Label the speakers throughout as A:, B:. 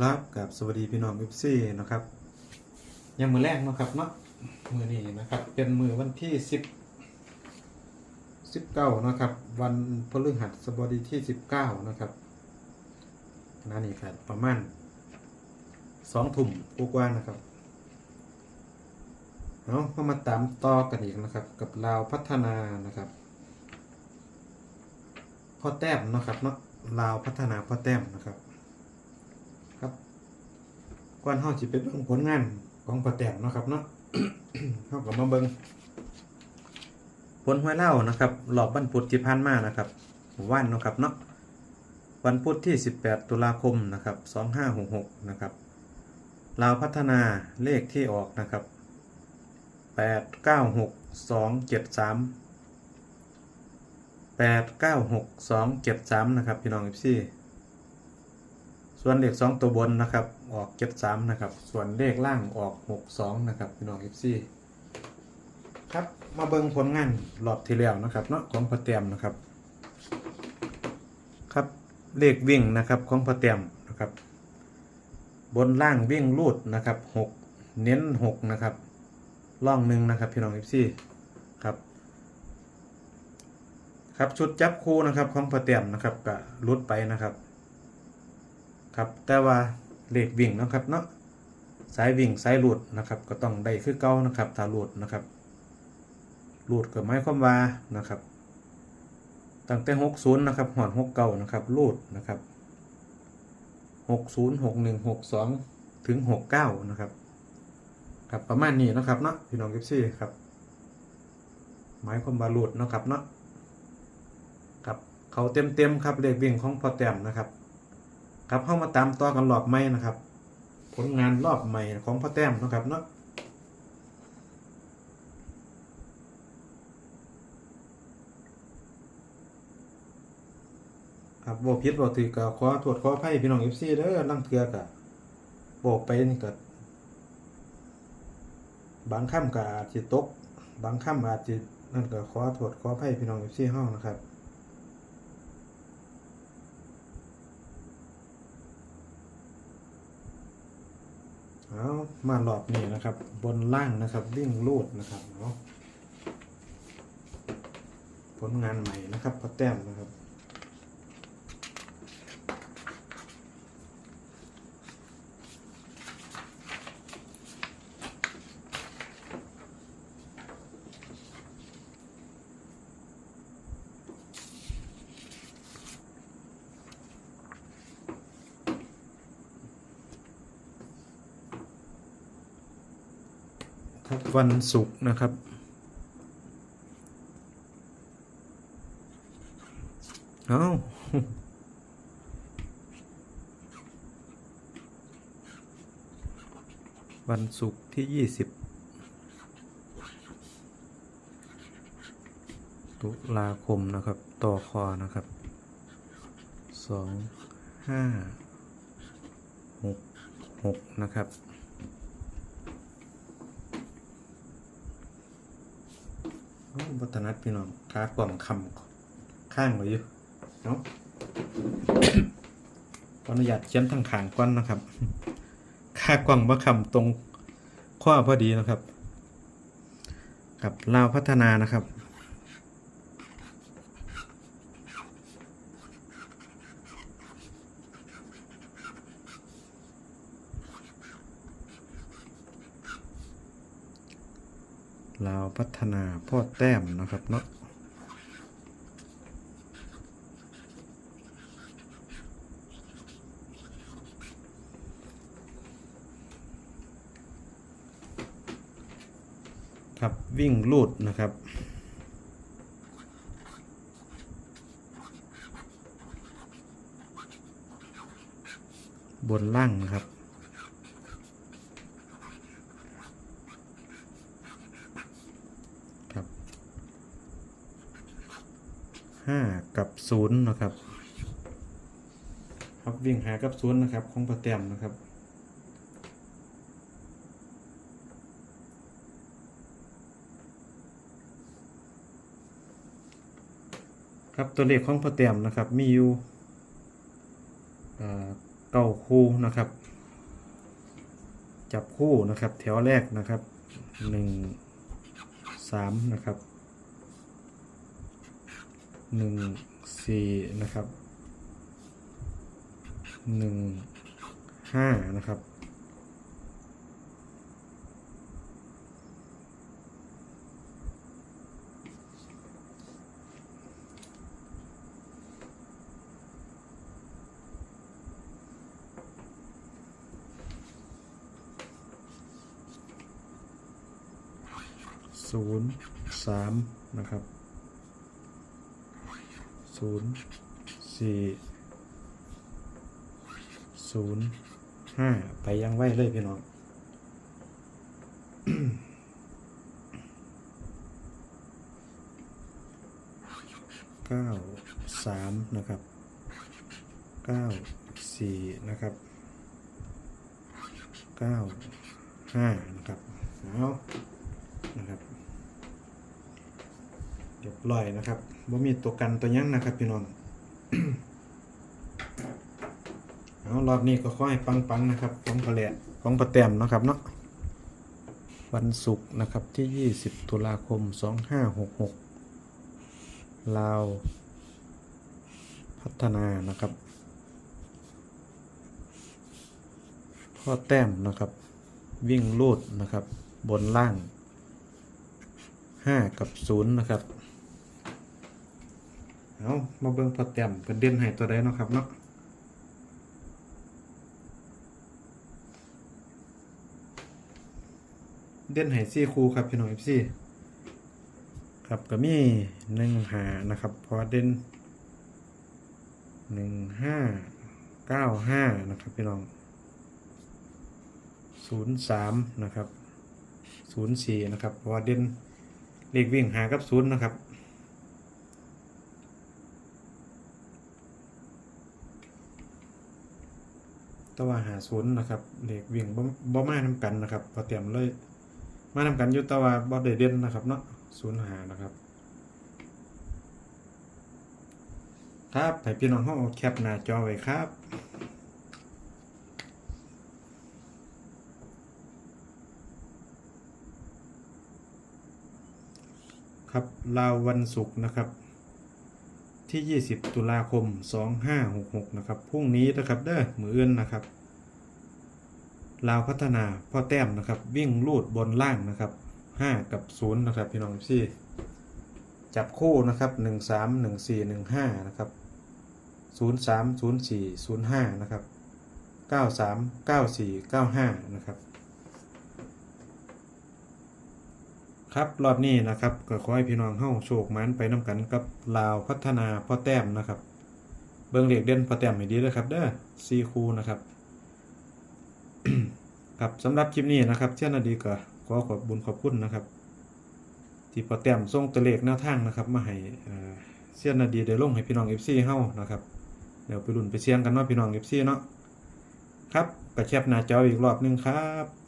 A: ครับกับสวัสดีพี่น้องเอฟซีนะครับยังมือแรกนะครับเนาะมือนี้นะครับ เป็นมือวันที่สิบสิบเก้านะครับ วันพฤหัสบดีที่สิบเก้านะครับนั่นนี่ครับประมาณสองทุ่มกว่านะครับเอาก็มาตามต่อกันอีกนะครับ กับลาวพัฒนานะครับพ่อแต้มนะครับเนาะลาวพัฒนาพ่อแต้มนะครับ ก่อนเฮาสิไปเบิ่งผลงานของพ่อแต้มเนาะครับเนาะเฮาก็มาเบิ่งผลหวยเล่านะครับรอบวันพุธที่ผ่านมานะครับวันนะครับเนาะวันพุธที่ 18 ตุลาคมนะครับ2566นะครับลาวพัฒนาเลขที่ออกนะครับ896273 896273นะครับพี่น้อง FC ส่วนเลข2ตัวบนนะครับออก73นะครับ ส่วนเลขล่างออก62นะครับพี่น้อง FC ครับมาเบิ่งผลงานรอบที่แล้วนะครับเนาะของพอเตียมนะครับครับเลขวิ่งนะครับของพอเตียมนะครับ บนล่างวิ่งรูดนะครับ6เน้น6นะครับล่องหนึ่งนะครับพี่น้อง FC ครับครับชุดจับคู่นะครับของพอเตียมนะครับก็รุดไปนะครับ ครับแต่ว่าเลขวิ่งนะครับเนาะสายวิ่งสายหลุดนะครับ ก็ต้องได้คือเก่านะครับถ้าหลุดนะครับหลุดก็หมายความว่านะครับตั้งแต่หกศูนย์นะครับหอดหกเก้านะครับรูดนะครับหกศูนย์หกหนึ่งหกสองถึงหกเก้านะครับครับประมาณนี้นะครับเนาะพี่น้องกิฟซี่ครับหมายความว่ารูดนะครับเนาะครับเขาเต็มเต็มครับเลขวิ่งของพอแต้มนะครับ ครับเข้ามาตามต่อกันรอบใหม่นะครับ ผลงานรอบใหม่ของพ่อแต้มนะครับเนาะครับโบพิษโบถือกับขอตรวจขอไพ่พี่น้องเอฟซีเด้อลังเทือกะโบไปนี่ก็บบางค่ำก็อาจจะตก บางค่ำอาจจะนั่นก็ขอตรวจขอไพ่พี่น้องเอฟซีห้องนะครับ เอามาหลอบนี่นะครับ บนล่างนะครับวิ่งลูดนะครับเนาะผลงานใหม่นะครับพอแต้มนะครับ ครับ วันศุกร์นะครับ เอาวันศุกร์ที่ยี่สิบตุลาคมนะครับ ต่อคอนะครับสองห้าหกหกนะครับ โอ้ วัฒนัดพี่น้องค้ากล่องคำข้างไว้อยู่เนาะขออนุญาตเขียนทางขางก้อนนะครับค่ากล่องว่าคำตรงข้อพอดีนะครับ กับลาวพัฒนานะครับ ลาวพัฒนาพ่อแต้มนะครับเนาะครับวิ่งลูดนะครับบนล่างนะครับครับ ห้ากับศูนย์นะครับครับวิ่งหากับศูนย์นะครับของประเตียมนะครับครับตัวเลขของประเตียมนะครับมีอยู่เอ่อเก้าคู่นะครับ จับคู่นะครับแถวแรกนะครับหนึ่งสามนะครับ หนึ่งสี่นะครับหนึ่งห้านะครับศูนย์สามนะครับ ศูนย์สี่ศูนย์ห้าไปยังไว้เลยพี่น้องเก้าสามนะครับเก้าสี่นะครับเก้าห้านะครับเอานะครับ เรียบร้อยนะครับบ่มีตัวกันตัวยั้งนะครับพี่น้องเอารอบนี้ก็ขอให้ปังๆนะครับ ของกระแหลของกระแตมนะครับเนาะวันศุกร์นะครับที่ 20 ตุลาคม 2566 ลาว พัฒนานะครับ พ่อแต้มนะครับ วิ่งลูดนะครับ บนล่าง 5 กับ 0 นะครับ เอามาเบิ่งพอแต้มเป็นเด่นให้ตัวใดเนาะครับเนาะเด่นไห้ซี่คูครับพี่น้องเอฟซีครับก็มีหนึ่งหานะครับพอเด่นหนึ่งห้าเก้าห้านะครับพี่น้องศูนย์สามนะครับศูนย์สี่นะครับพราะว่าเด่นเลขวิ่งหากับศูนย์นะครับ แตัวาหาศูนย์นะครับเลขวิ่งบ่บ่มาทำกันนะครับพอเตรียมเลยมาทำกันยุตว่าบอดเด่นนะครับเนาะศูนย์หานะครับครับให้พี่น้องห้องแคปหน้าจอไว้ครับครับลาววันศุกร์นะครับ ที่ 20 ตุลาคม 2566 นะครับพรุ่งนี้นะครับเด้อมืออื่นนะครับลาวพัฒนาพ่อแต้มนะครับ วิ่งลูดบนล่างนะครับห้ากับศูนย์นะครับ พี่น้องพี่จับคู่นะครับหนึ่งสามหนึ่งสี่หนึ่งห้านะครับศูนย์สามศูนย์สี่ศูนย์ห้านะครับเก้าสามเก้าสี่เก้าห้านะครับ ครับรอบนี้นะครับก็ขอให้พี่น้องเข้าโชคมันไปน้กันกับลาวพัฒนาพ่อแต้มนะครับ เบิ้งเหล็กเด่นพ่อแต้มให้ดีเลยครับเด้อซีคูนะครับครับสำหรับคลิปนี้นะครับเช่นนาดีก็ขอขอบบุญขอบคุณนะครับ ที่พอแต้มส่งตัวเลขแนวทางนะครับ มาให้เช่นนาดีได้ลงให้พี่น้อง FC เฮานะครับเดี๋ยวไปรุ่นไปเสี่ยงกันว่าพี่น้อง FC เนาะครับกระแคบหน้าจออีกรอบหนึงครับ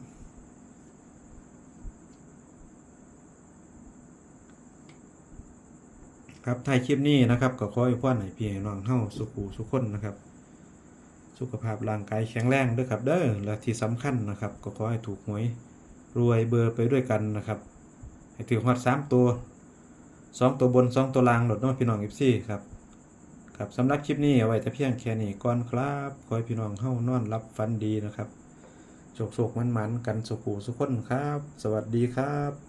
A: ครับท้ายคลิปนี้นะครับก็ขอให้พ่อให้พี่ให้น้องเฮาสุขุสุขคนนะครับ สุขภาพร่างกายแข็งแรงด้วยครับเด้อและที่สำคัญนะครับ ก็ขอให้ถูกหวยรวยเบอร์ไปด้วยกันนะครับ ให้ถือฮอดสามตัวสองตัวบนสองตัวล่างหลดน้องพี่น้องอีซี่ครับครับสำหรับคลิปนี้เอาไว้แต่เพียงแค่นี้ก่อนครับขอให้พี่น้องเฮ้านอนรับฝันดีนะครับโศกโศกมันมันๆกันสุขูสุขคนครับ สวัสดีครับ